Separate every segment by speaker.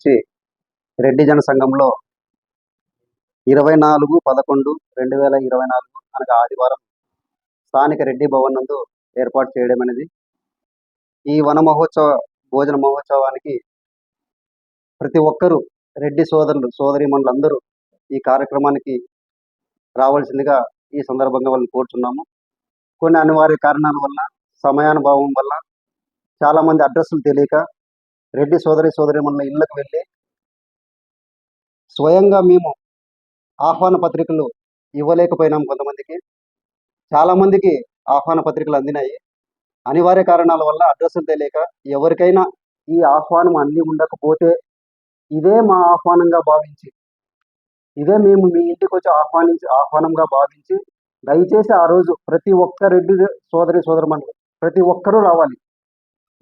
Speaker 1: వచ్చి రెడ్డి జన సంఘంలో ఇరవై నాలుగు పదకొండు రెండు వేల ఇరవై నాలుగు అనగా ఆదివారం స్థానిక రెడ్డి భవన్ నందు ఏర్పాటు చేయడం అనేది. ఈ వన మహోత్సవ భోజన మహోత్సవానికి ప్రతి ఒక్కరూ రెడ్డి సోదరులు సోదరిమణులు అందరూ ఈ కార్యక్రమానికి రావాల్సిందిగా ఈ సందర్భంగా వాళ్ళని కోరుచున్నాము. కొన్ని అనివార్య కారణాల వల్ల సమయానుభావం వల్ల చాలా మంది అడ్రస్లు తెలియక రెడ్డి సోదరి సోదరిమణుల ఇళ్ళకు వెళ్ళి స్వయంగా మేము ఆహ్వాన పత్రికలు ఇవ్వలేకపోయినాం కొంతమందికి. చాలామందికి ఆహ్వాన పత్రికలు అందినాయి. అనివార్య కారణాల వల్ల అడ్రస్లు తెలియక ఎవరికైనా ఈ ఆహ్వానం అంది ఉండకపోతే ఇదే మా ఆహ్వానంగా భావించి ఇదే మేము మీ ఇంటికి వచ్చి ఆహ్వానించి ఆహ్వానంగా భావించి దయచేసి ఆ రోజు ప్రతి ఒక్క రెడ్డి సోదరి సోదరుమణులు ప్రతి ఒక్కరూ రావాలి.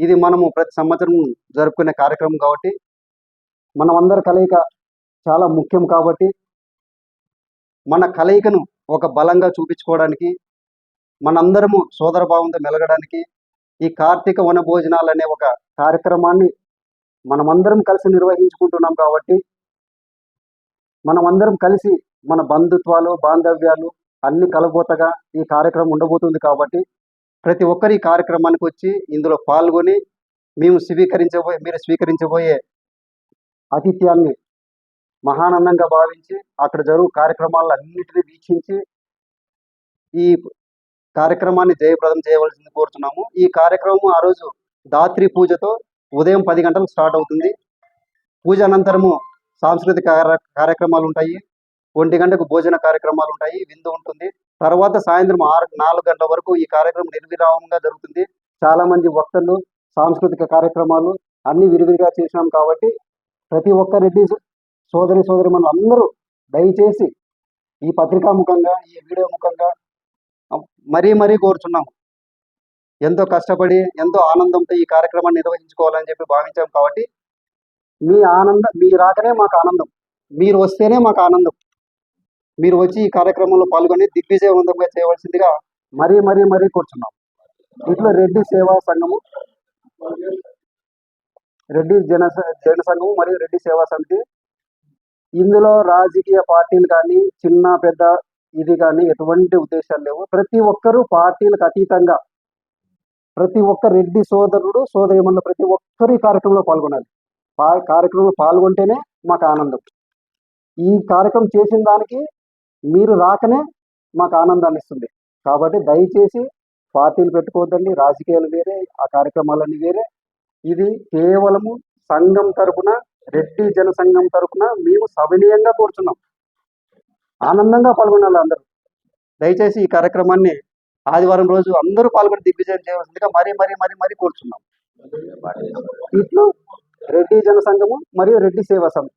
Speaker 1: ఇది మనము ప్రతి సంవత్సరం జరుపుకునే కార్యక్రమం కాబట్టి మనం అందరి కలయిక చాలా ముఖ్యం కాబట్టి మన కలయికను ఒక బలంగా చూపించుకోవడానికి మనందరము సోదర భావంతో మెలగడానికి ఈ కార్తీక వన భోజనాలు అనే ఒక కార్యక్రమాన్ని మనమందరం కలిసి నిర్వహించుకుంటున్నాం కాబట్టి మనమందరం కలిసి మన బంధుత్వాలు బాంధవ్యాలు అన్ని కలబోతగా ఈ కార్యక్రమం ఉండబోతుంది కాబట్టి ప్రతి ఒక్కరు ఈ కార్యక్రమానికి వచ్చి ఇందులో పాల్గొని మేము స్వీకరించబోయే మీరు స్వీకరించబోయే ఆతిథ్యాన్ని మహానందంగా భావించి అక్కడ జరుగు కార్యక్రమాలను అన్నిటినీ వీక్షించి ఈ కార్యక్రమాన్ని జయప్రదం చేయవలసింది కోరుతున్నాము. ఈ కార్యక్రమం ఆ రోజు దాత్రి పూజతో ఉదయం పది గంటలకు స్టార్ట్ అవుతుంది. పూజ అనంతరము సాంస్కృతిక కార్యక్రమాలు ఉంటాయి. ఒంటి గంటకు భోజన కార్యక్రమాలు ఉంటాయి. విందు ఉంటుంది. తర్వాత సాయంత్రం ఆరు నాలుగు గంటల వరకు ఈ కార్యక్రమం నిర్విరామంగా జరుగుతుంది. చాలా మంది వక్తలు సాంస్కృతిక కార్యక్రమాలు అన్ని విరివిరిగా చేసినాం కాబట్టి ప్రతి ఒక్క రెడ్డి సోదరి సోదరి మనం అందరూ దయచేసి ఈ పత్రికా ముఖంగా ఈ వీడియో ముఖంగా మరీ మరీ కోరుచున్నాము ఎంతో కష్టపడి ఎంతో ఆనందంతో ఈ కార్యక్రమాన్ని నిర్వహించుకోవాలని చెప్పి భావించాం కాబట్టి మీ ఆనందం మీ రాకనే మాకు ఆనందం. మీరు వస్తేనే మాకు ఆనందం. మీరు వచ్చి ఈ కార్యక్రమంలో పాల్గొని దిగ్విజయవంతంగా చేయవలసిందిగా మరీ మరీ మరీ కూర్చున్నాం. ఇట్లా రెడ్డి సేవా సంఘము రెడ్డి జన జన సంఘము మరియు రెడ్డి సేవా సమితి ఇందులో రాజకీయ పార్టీలు కానీ చిన్న పెద్ద ఇది కానీ ఎటువంటి ఉద్దేశాలు లేవు. ప్రతి ఒక్కరూ పార్టీలకు అతీతంగా ప్రతి ఒక్క రెడ్డి సోదరుడు సోదరిమణులు ప్రతి ఒక్కరు ఈ కార్యక్రమంలో పాల్గొనాలి. పా- కార్యక్రమంలో పాల్గొంటేనే మాకు ఆనందం. ఈ కార్యక్రమం చేసిన దానికి మీరు రాకనే మాకు ఆనందాన్ని ఇస్తుంది. కాబట్టి దయచేసి పార్టీలు పెట్టుకోవద్దండి. రాజకీయాలు వేరే ఆ కార్యక్రమాలన్నీ వేరే. ఇది కేవలము సంఘం తరపున రెడ్డి జనసంఘం తరపున మేము సవినీయంగా కోరుచున్నాం. ఆనందంగా పాల్గొనాలి అందరూ. దయచేసి ఈ కార్యక్రమాన్ని ఆదివారం రోజు అందరూ పాల్గొని దిగ్విజయం చేయవలసిందిగా మరీ మరీ మరీ మరీ కోరుచున్నాం. ఇట్లు రెడ్డి జనసంఘము మరియు రెడ్డి సేవా సమితి